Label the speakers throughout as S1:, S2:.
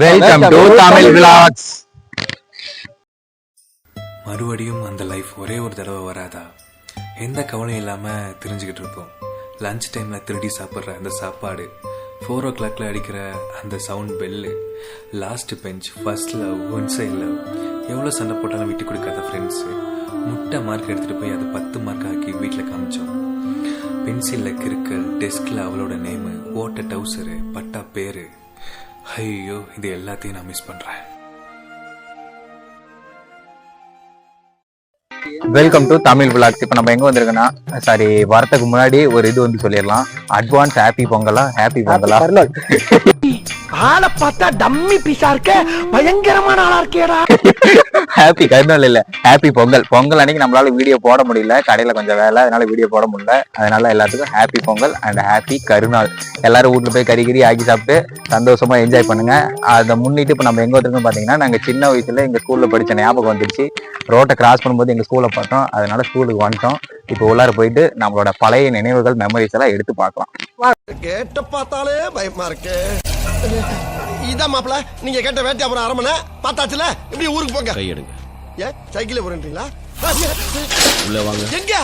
S1: Welcome to Tamil vlogs
S2: மறுபடியும் அந்த life ஒரே ஒரு தடவை வராதா? எந்த கவலையும் இல்லாமல் தெரிஞ்சுக்கிட்டு இருப்போம். லஞ்ச் டைமில் திருடி சாப்பிட்ற அந்த சாப்பாடு ஃபோர் ஓ கிளாக்ல அடிக்கிற அந்த sound bell last bench first love one side love எவ்வளோ சண்டை போட்டாலும் விட்டு கொடுக்காத ஃப்ரெண்ட்ஸு முட்டை மார்க் எடுத்துகிட்டு போய் அதை பத்து மார்க் ஆக்கி வீட்டில் காமிச்சோம். பென்சிலில் கிறுக்கல் டெஸ்கில் அவளோட நேமு ஓட்ட டவுசரு பட்டா பேரு ஐயோ இது எல்லாத்தையும் நான் மிஸ் பண்ணுறேன்
S1: வெல்கம் டு தமிழ் விலாக்ஸ் இப்போ நம்ம எங்க வந்திருக்கோம்னா சாரி வரதுக்கு முன்னாடி ஒரு இது வந்து சொல்லிடலாம். அட்வான்ஸ் ஹாப்பி பொங்கலா ஹாப்பி பொங்கலா
S3: ஆளை பார்த்தா டம்மி பீஸா இருக்க. பயங்கரமான ஆளா இருக்கேடா.
S1: ஹாப்பி கருநாள் இல்ல. ஹாப்பி பொங்கல். பொங்கல் அன்னைக்கு நம்மளால வீடியோ போட முடியல. கடையில கொஞ்சம் வேலை அதனால வீடியோ போட முடியல. அதனால எல்லாத்துக்கும் ஹாப்பி பொங்கல் அண்ட் ஹாப்பி கருநாள். எல்லாரும் வீட்டுல போய் கறி கறி ஆக்கி சாப்பிட்டு சந்தோஷமா என்ஜாய் பண்ணுங்க. அதை முன்னிட்டு இப்போ நம்ம எங்க வந்திருக்கோம் பாத்தீங்கன்னா நாங்க சின்ன வயசுல எங்க ஸ்கூல்ல படிச்ச ஞாபகம் வந்துருச்சு. ரோட்டை கிராஸ் பண்ணும்போது எங்க ஸ்கூல்ல பார்த்தோம். அதனால ஸ்கூலுக்கு வந்துட்டோம். இப்போ உள்ளார போயிட்டு நம்மளோட பழைய நினைவுகள் மெமரிஸ் எல்லாம் எடுத்து பார்க்கலாம்.
S3: கேட்ட பார்த்தாலே பயமா இருக்கு. இதான் மாப்பிள நீங்க கேட்ட வேட்டியாபுரம் அரமனை பார்த்தாச்சுல? இப்படி ஊருக்கு போங்க.
S4: கையெடுங்க.
S3: ஏன் சைக்கிள் போறீங்களா
S4: உள்ள வாங்க.
S3: எங்க?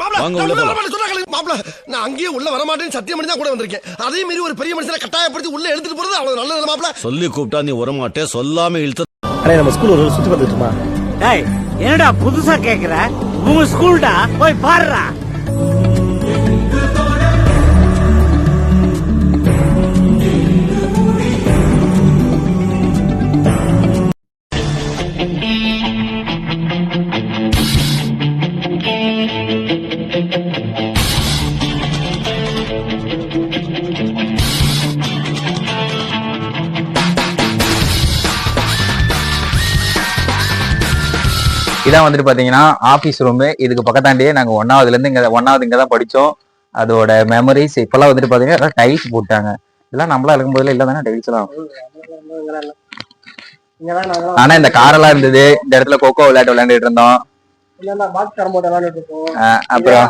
S3: மாப்பிள
S4: வாங்க, உள்ள போலாம்.
S3: மாப்பிள நான் அங்கேயே உள்ள வரமாட்டேன்னு சத்தியம் பண்ணி தான் கூட வந்திருக்கேன். அதே மீறி ஒரு பெரிய மனுஷனை கட்டாயப்படுத்தி உள்ள எடுத்துட்டு போறது அவ்வளவு நல்லது மாப்பிள.
S4: சொல்லி கூப்பிட்டா நீ வரமாட்டே சொல்லாம இழுத்த
S5: அண்ணே நம்ம ஸ்கூல் ஒரு சுத்தி பார்த்துட்டுமா
S6: டேய் என்னடா புதுசா கேக்குற? உங்க ஸ்கூல்டா போய் பாருடா.
S1: இதான் வந்துட்டு பாத்தீங்கன்னா ஆபீஸ் ரூம் இதுக்கு பக்கத்தாண்டியே நாங்க ஒன்னாவதுல இருந்து இங்க ஒன்னாவது இங்கதான் படிச்சோம். அதோட மெமரிஸ் இப்பெல்லாம் வந்துட்டு பாத்தீங்கன்னா டைல்ஸ் போட்டாங்க. இதெல்லாம் நம்மளா இருக்கும் போதுல இல்ல தானே டைல்ஸ் எல்லாம். ஆனா இந்த காரெல்லாம் இருந்தது. இந்த இடத்துல கொக்கோ விளையாட்டு விளையாண்டுட்டு இருந்தோம். அப்புறம்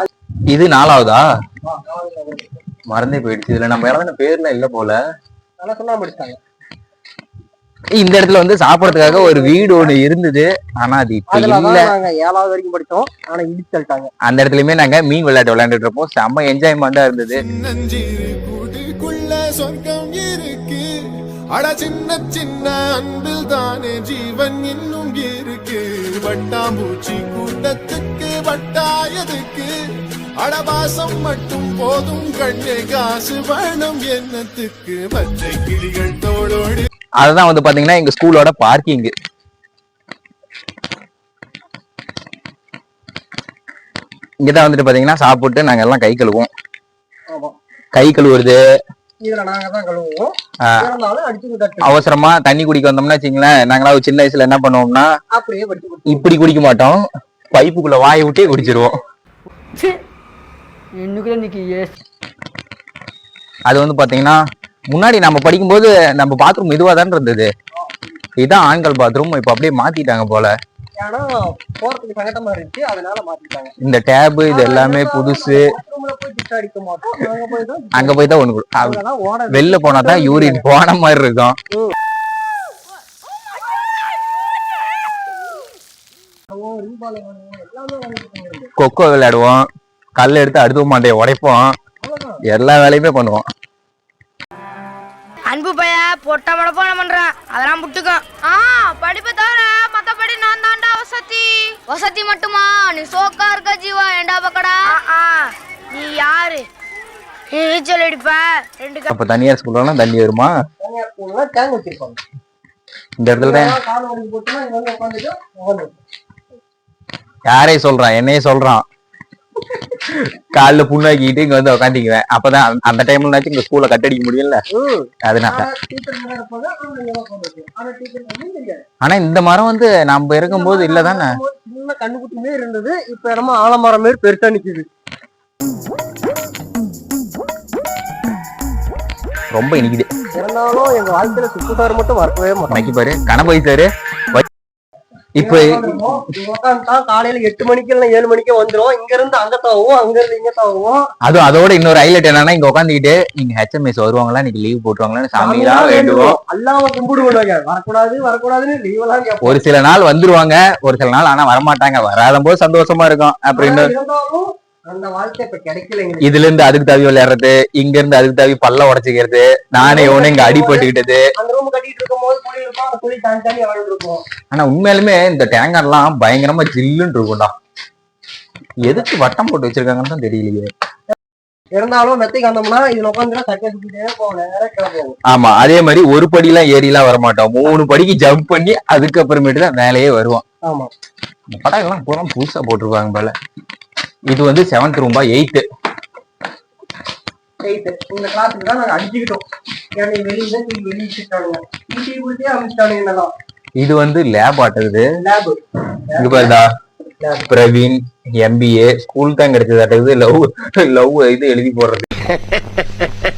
S1: இது நாலாவதா? மறந்தே போயிடுச்சு. இதுல நம்ம யாராவது பேர்ல இல்ல போல. இந்த இடத்துல வந்து சாப்பிடறதுக்காக ஒரு வீடு ஒண்ணு இருந்தது. ஆனா அது இப்ப இல்ல.
S5: நாங்க ஏழாவது வரைக்கும் படிச்சோம். ஆனா இடிச்சு தள்ளிட்டாங்க
S1: அந்த இடத்துலயுமே நாங்க மீன் விளையாட்டு விளையாண்டுட்டு இருப்போம். செம்ம என்ஜாய்மெண்டா இருந்தது.
S7: சொர்க்கம் இருக்கு. அட சின்ன சின்ன அன்பில் தானே ஜீவன் இன்னும் இருக்கு. வட்டாம்பூச்சி கூட்டத்துக்கு வட்டாயதுக்கு அடவாசம் மட்டும் போதும் கண்ணே காசு வேணும் என்னத்துக்கு? பச்சை கிளிகள் தோளோடு
S1: அதுதான் வந்து பாத்தீங்கன்னா எங்க ஸ்கூலோட பார்க்கிங் இங்கதான் வந்துட்டு பாத்தீங்கன்னா சாப்பிட்டு நாங்க எல்லாம் கை கழுவோம். கை கழுவுறது.
S5: இதுல நாங்க தான் கழுவுவோம்.
S1: ஆஹ்,
S5: இருந்தாலும் அடிச்சு தட்டு
S1: அவசரமா தண்ணி குடிக்க வந்தோம்னா வச்சுங்களேன் நாங்களாம் ஒரு சின்ன வயசுல என்ன பண்ணுவோம்னா இப்படி குடிக்க மாட்டோம். பைப்புக்குள்ள வாயை விட்டே குடிச்சிருவோம். அது வந்து பாத்தீங்கன்னா முன்னாடி நம்ம படிக்கும்போது நம்ம பாத்ரூம் இதுவா தான் இருந்தது. இதுதான் ஆண்கள் பாத்ரூம் இப்ப அப்படியே மாத்திட்டாங்க போல. இந்த டேப் இது எல்லாமே புதுசு.
S5: அங்க போய் தான்
S1: ஒண்ணு வெளில போனா தான் யூரின் போன மாதிரி இருக்கும். கொக்கோ விளையாடுவோம். கல் எடுத்து அடுத்த மாண்டைய உடைப்போம். எல்லா வேலையுமே பண்ணுவோம்.
S8: அன்பு பைய பொட்ட மடப்பான பண்றான் அதெல்லாம் புட்டுக்கும் ஆ படிப்பை தவிர மத்தபடி நான் தாண்டா வசதி. வசதி மட்டுமா? நீ சோக்கா இருக்க ஜீவா ஏண்டா பக்கடா? நீ யாரு? நீ நீச்சல் அடிப்ப. ரெண்டு
S1: அப்ப தனியார் ஸ்கூல்லாம் தண்ணி வருமா?
S5: தனியார் ஸ்கூல்ல டேங்க் வச்சிருப்பாங்க.
S1: இந்த இடத்துல யாரையும் சொல்றான் என்னையும் சொல்றான். காலைல புண்ணாக்கிட்டு இங்க வந்து உக்காந்துக்குவேன். அப்பதான் அந்த- டைம்லனாச்சும் இங்க ஸ்கூல்ல கட்டடிக்க முடியல அதனால.
S5: ஆனா
S1: இந்த மரம் வந்து நம்ம இருக்கும்போது இல்ல தானே
S5: சின்ன கண்ணுக்குட்டி மாரி இருந்தது. இப்ப என்னமோ ஆலமரம் மாரி பெருசா நிக்குது.
S1: ரொம்ப இனிக்குது.
S5: இருந்தாலும் எங்க வாழ்க்கையில சார் மட்டும் மறக்கவே மாட்டோம்.
S1: பாரு கணபதி சாரு இப்போ
S5: காலையில எட்டு மணிக்கு இல்ல ஏழு மணிக்கு வந்துரும் இங்க இருந்து அங்க தாவும் அங்க இருந்து இங்க தாவும்
S1: அதுவும் அதோட இன்னொரு ஹைலைட் என்னன்னா இங்க உட்காந்துக்கிட்டு இங்க ஹெச்எம்எஸ் வருவாங்களா இன்னைக்கு லீவ் போட்டுருவாங்களான்னு சாமி தான் வேண்டுவோம்.
S5: அல்லாம கும்பிடுவாங்க வரக்கூடாது வரக்கூடாதுன்னு லீவ் எல்லாம்
S1: ஒரு சில நாள் வந்துருவாங்க ஒரு சில நாள் ஆனா வரமாட்டாங்க. வராத போது சந்தோஷமா இருக்கும் அப்புறம் இதுல இருந்து அதுக்கு தவி விளையாடுறது இங்க இருந்து அதுக்கு தவி பல்ல உடச்சிக்கிறது நானே உன இங்க அடிபட்டுக்கிட்டது ஆனா உண்மையாலுமே இந்த டேங்கர்லாம் பயங்கரமா ஜில்லுன்னு இருக்கும்டா. எதுக்கு வட்டம் போட்டு வச்சிருக்காங்கன்னு தான் தெரியலையே.
S5: இருந்தாலும் மெத்தைக்கு வந்தோம்னா இதுல உட்காந்துனா சட்டை சுத்திட்டே போவோம் நேரம் கிளம்புவோம்.
S1: ஆமா அதே மாதிரி ஒரு படிலாம் ஏறிலாம் வரமாட்டோம். மூணு படிக்கு ஜம்ப் பண்ணி அதுக்கப்புறமேட்டு தான் மேலேயே வருவோம்.
S5: ஆமா.
S1: படம் எல்லாம் பூரா புதுசா போட்டிருப்பாங்க போல. இது வந்து செவன்த் ரூம்பா எயித்து
S5: எயித்து இந்த கிளாஸுக்கு தான் நாங்க அடிச்சுக்கிட்டோம். ஏன்னா வெளியில தூக்கி வெளியே வச்சுட்டானுங்க டீ குடிச்சே அமைச்சிட்டானுங்க என்னதான்.
S1: இது வந்து லேப் ஆட்டுது.
S5: லேபு
S1: இங்க பாருடா. பிரவீன் எம்பிஏ ஸ்கூல் தான் கிடைச்சதாட்டுது லவ் லவ் இது எழுதி போடுறது.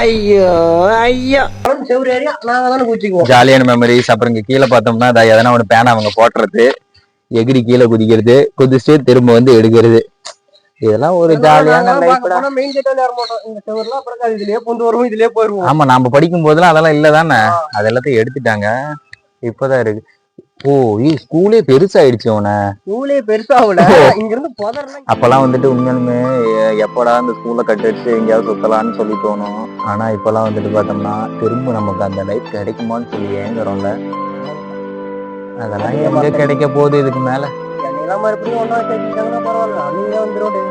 S6: ஐயோ ஐயோ.
S1: ஜாலியான மெமரிஸ் அப்புறம் இங்க கீழே பார்த்தோம்னா அதை எதனா ஒண்ணு பேனா அவங்க போட்டுறது. எகிரி கீழே குதிக்கிறது. குதிச்சுட்டு திரும்ப வந்து எடுக்கிறது. இதெல்லாம் ஒரு ஜாலியான ஆமா நாம படிக்கும் போதெல்லாம் அதெல்லாம் இல்ல தானே அது எல்லாத்தையும் எடுத்துட்டாங்க. இப்பதான் இருக்கு. ஓ ஸ்கூலே பெருசாயிடுச்சு உன
S5: ஸ்கூலே பெருசாகல. இங்க இருந்து
S1: அப்பெல்லாம் வந்துட்டு உண்மையாலுமே எப்படா இந்த ஸ்கூல்ல கட்டு அடிச்சு எங்கேயாவது சுத்தலாம்னு சொல்லி தோணும். ஆனா இப்பெல்லாம் வந்துட்டு பார்த்தோம்னா திரும்ப நமக்கு அந்த லைஃப் கிடைக்குமான்னு சொல்லி ஏங்குறோம்ல. அதெல்லாம் எங்க கிடைக்க போகுது இதுக்கு மேல?
S5: என்னெல்லாம் மறுபடியும் ஒன்றா சேர்த்துக்கிட்டாங்கன்னா பரவாயில்ல. அவங்க வந்துடும்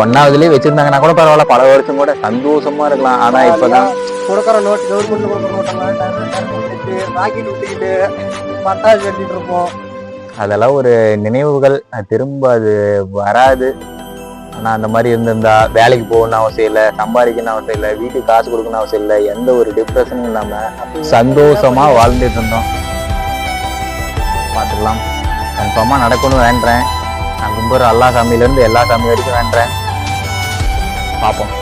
S1: ஒன்னாவதுலயே வச்சிருந்தாங்கன்னா கூட பரவாயில்ல பல வருஷம் கூட சந்தோஷமா இருக்கலாம். ஆனா இப்பதான்
S5: கொடுக்குற நோட் கவர்மெண்ட்ல கொடுக்குற நோட்டெல்லாம் ராக்கெட் விட்டுக்கிட்டு பட்டாசு கட்டிட்டு இருப்போம்.
S1: அதெல்லாம் ஒரு நினைவுகள். திரும்ப அது வராது. ஆனா அந்த மாதிரி இருந்திருந்தா வேலைக்கு போகணும்னு அவசியம் இல்லை சம்பாதிக்கணும்னு அவசியம் இல்லை வீட்டுக்கு காசு கொடுக்கணும் அவசியம் இல்லை எந்த ஒரு டிப்ரெஷனும் இல்லாம சந்தோஷமா வாழ்ந்துட்டு இருந்தோம். பார்த்துக்கலாம். கன்ஃபார்மா நடக்கணும்னு வேண்டுறேன் நான் கும்புற எல்லா சாமியிலேருந்து எல்லா சாமி வரைக்கும் வேண்டுறேன் பார்ப்போம்